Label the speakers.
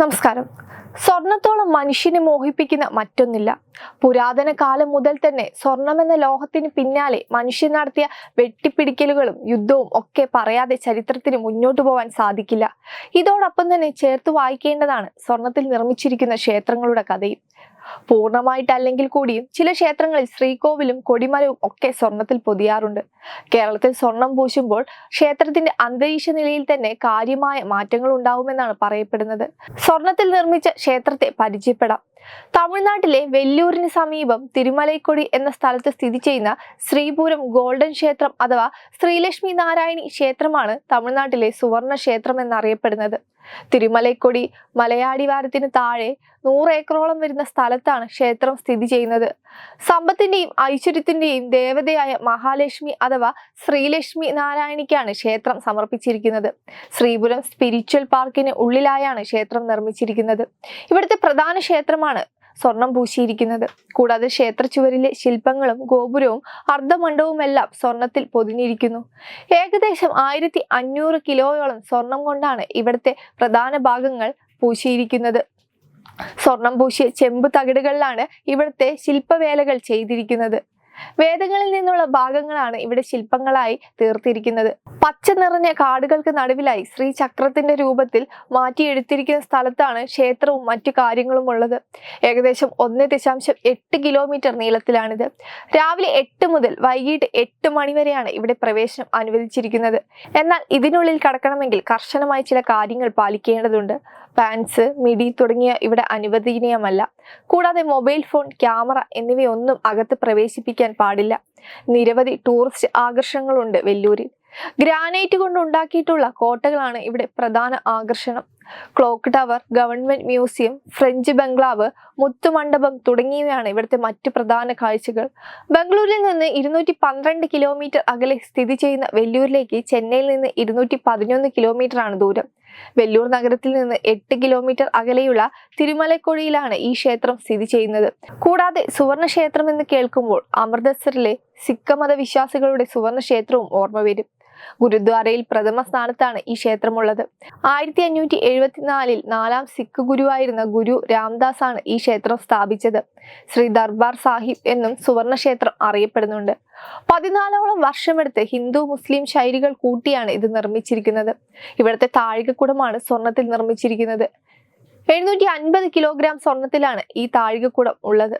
Speaker 1: നമസ്കാരം. സ്വർണത്തോളം മനുഷ്യനെ മോഹിപ്പിക്കുന്ന മറ്റൊന്നില്ല. പുരാതന കാലം മുതൽ തന്നെ സ്വർണമെന്ന ലോഹത്തിന് പിന്നാലെ മനുഷ്യൻ നടത്തിയ വെട്ടിപ്പിടിക്കലുകളും യുദ്ധവും ഒക്കെ പറയാതെ ചരിത്രത്തിന് മുന്നോട്ടു പോകാൻ സാധിക്കില്ല. ഇതോടൊപ്പം തന്നെ ചേർത്ത് വായിക്കേണ്ടതാണ് സ്വർണത്തിൽ നിർമ്മിച്ചിരിക്കുന്ന ക്ഷേത്രങ്ങളുടെ കഥയും. പൂർണമായിട്ടല്ലെങ്കിൽ കൂടിയും ചില ക്ഷേത്രങ്ങളിൽ ശ്രീകോവിലും കൊടിമരവും ഒക്കെ സ്വർണത്തിൽ പൊതിയാറുണ്ട്. കേരളത്തിൽ സ്വർണം പൂശുമ്പോൾ ക്ഷേത്രത്തിന്റെ അന്തരീക്ഷ നിലയിൽ തന്നെ കാര്യമായ മാറ്റങ്ങൾ ഉണ്ടാവുമെന്നാണ് പറയപ്പെടുന്നത്. സ്വർണത്തിൽ നിർമ്മിച്ച ക്ഷേത്രത്തെ പരിചയപ്പെടാം. തമിഴ്നാട്ടിലെ വെല്ലൂരിന് സമീപം തിരുമലൈക്കൊടി എന്ന സ്ഥലത്ത് സ്ഥിതി ചെയ്യുന്ന ശ്രീപുരം ഗോൾഡൻ ക്ഷേത്രം അഥവാ ശ്രീലക്ഷ്മി നാരായണി ക്ഷേത്രമാണ് തമിഴ്നാട്ടിലെ സുവർണ ക്ഷേത്രം എന്നറിയപ്പെടുന്നത് തിരുമലൈക്കൊടി മലയാടിവാരത്തിന് താഴെ നൂറ് ഏക്കറോളം വരുന്ന സ്ഥലത്താണ് ക്ഷേത്രം സ്ഥിതി ചെയ്യുന്നത്. സമ്പത്തിന്റെയും ഐശ്വര്യത്തിന്റെയും ദേവതയായ മഹാലക്ഷ്മി അഥവാ ശ്രീലക്ഷ്മി നാരായണിക്കാണ് ക്ഷേത്രം സമർപ്പിച്ചിരിക്കുന്നത്. ശ്രീപുരം സ്പിരിച്വൽ പാർക്കിന് ഉള്ളിലായാണ് ക്ഷേത്രം നിർമ്മിച്ചിരിക്കുന്നത്. ഇവിടുത്തെ പ്രധാന ക്ഷേത്രമാണ് സ്വർണം പൂശിയിരിക്കുന്നത്. കൂടാതെ ക്ഷേത്ര ചുവരിലെ ശില്പങ്ങളും ഗോപുരവും അർദ്ധമണ്ഡവുമെല്ലാം സ്വർണത്തിൽ പൊതിഞ്ഞിരിക്കുന്നു. ഏകദേശം ആയിരത്തി അഞ്ഞൂറ് കിലോയോളം സ്വർണം കൊണ്ടാണ് ഇവിടുത്തെ പ്രധാന ഭാഗങ്ങൾ പൂശിയിരിക്കുന്നത്. സ്വർണം പൂശിയ ചെമ്പ് തകിടുകളിലാണ് ഇവിടുത്തെ ശില്പവേലകൾ ചെയ്തിരിക്കുന്നത്. വേദങ്ങളിൽ നിന്നുള്ള ഭാഗങ്ങളാണ് ഇവിടെ ശില്പങ്ങളായി തീർത്തിരിക്കുന്നത്. പച്ച നിറഞ്ഞ കാടുകൾക്ക് നടുവിലായി ശ്രീ ചക്രത്തിന്റെ രൂപത്തിൽ മാറ്റിയെടുത്തിരിക്കുന്ന സ്ഥലത്താണ് ക്ഷേത്രവും മറ്റു കാര്യങ്ങളും ഉള്ളത്. ഏകദേശം ഒന്ന് ദശാംശം എട്ട് കിലോമീറ്റർ നീളത്തിലാണിത്. രാവിലെ എട്ട് മുതൽ വൈകിട്ട് എട്ട് മണിവരെയാണ് ഇവിടെ പ്രവേശനം അനുവദിച്ചിരിക്കുന്നത്. എന്നാൽ ഇതിനുള്ളിൽ കടക്കണമെങ്കിൽ കർശനമായി ചില കാര്യങ്ങൾ പാലിക്കേണ്ടതുണ്ട്. പാൻസ് മിഡി തുടങ്ങിയ ഇവിടെ അനുവദനീയമല്ല. കൂടാതെ മൊബൈൽ ഫോൺ ക്യാമറ എന്നിവയൊന്നും അകത്ത് പ്രവേശിപ്പിക്കാൻ പാടില്ല. നിരവധി ടൂറിസ്റ്റ് ആകർഷണങ്ങളുണ്ട് വെല്ലൂരിൽ. ഗ്രാനൈറ്റ് കൊണ്ട് ഉണ്ടാക്കിയിട്ടുള്ള കോട്ടകളാണ് ഇവിടെ പ്രധാന ആകർഷണം. Clock tower government museum French bungalow Muthumandapam തുടങ്ങിയവയാണ് ഇവിടുത്തെ മറ്റ് പ്രധാന കാഴ്ചകൾ. ബംഗളൂരിൽ നിന്ന് ഇരുന്നൂറ്റി പന്ത്രണ്ട് കിലോമീറ്റർ അകലെ സ്ഥിതി ചെയ്യുന്ന വെല്ലൂരിലേക്ക് ചെന്നൈയിൽ നിന്ന് ഇരുന്നൂറ്റി പതിനൊന്ന് കിലോമീറ്റർ ആണ് ദൂരം. വെല്ലൂർ നഗരത്തിൽ നിന്ന് എട്ട് കിലോമീറ്റർ അകലെയുള്ള തിരുമലക്കൊഴിയിലാണ് ഈ ക്ഷേത്രം സ്ഥിതി ചെയ്യുന്നത്. കൂടാതെ സുവർണ ക്ഷേത്രം എന്ന് കേൾക്കുമ്പോൾ അമൃതസറിലെ സിഖ് മതവിശ്വാസികളുടെ സുവർണ ക്ഷേത്രവും ഓർമ്മ വരും. ഗുരുദ്വാരയിൽ പ്രഥമ സ്ഥാനത്താണ് ഈ ക്ഷേത്രമുള്ളത്. ആയിരത്തി അഞ്ഞൂറ്റി എഴുപത്തിനാലിൽ നാലാം സിഖ് ഗുരുവായിരുന്ന ഗുരു രാംദാസ് ആണ് ഈ ക്ഷേത്രം സ്ഥാപിച്ചത്. ശ്രീ ദർബാർ സാഹിബ് എന്നും സുവർണ ക്ഷേത്രം അറിയപ്പെടുന്നുണ്ട്. പതിനാലോളം വർഷമെടുത്ത് ഹിന്ദു മുസ്ലിം ശൈലികൾ കൂട്ടിയാണ് ഇത് നിർമ്മിച്ചിരിക്കുന്നത്. ഇവിടുത്തെ താഴികക്കുടമാണ് സ്വർണത്തിൽ നിർമ്മിച്ചിരിക്കുന്നത്. എഴുന്നൂറ്റി അൻപത് കിലോഗ്രാം സ്വർണത്തിലാണ് ഈ താഴികക്കുടം ഉള്ളത്.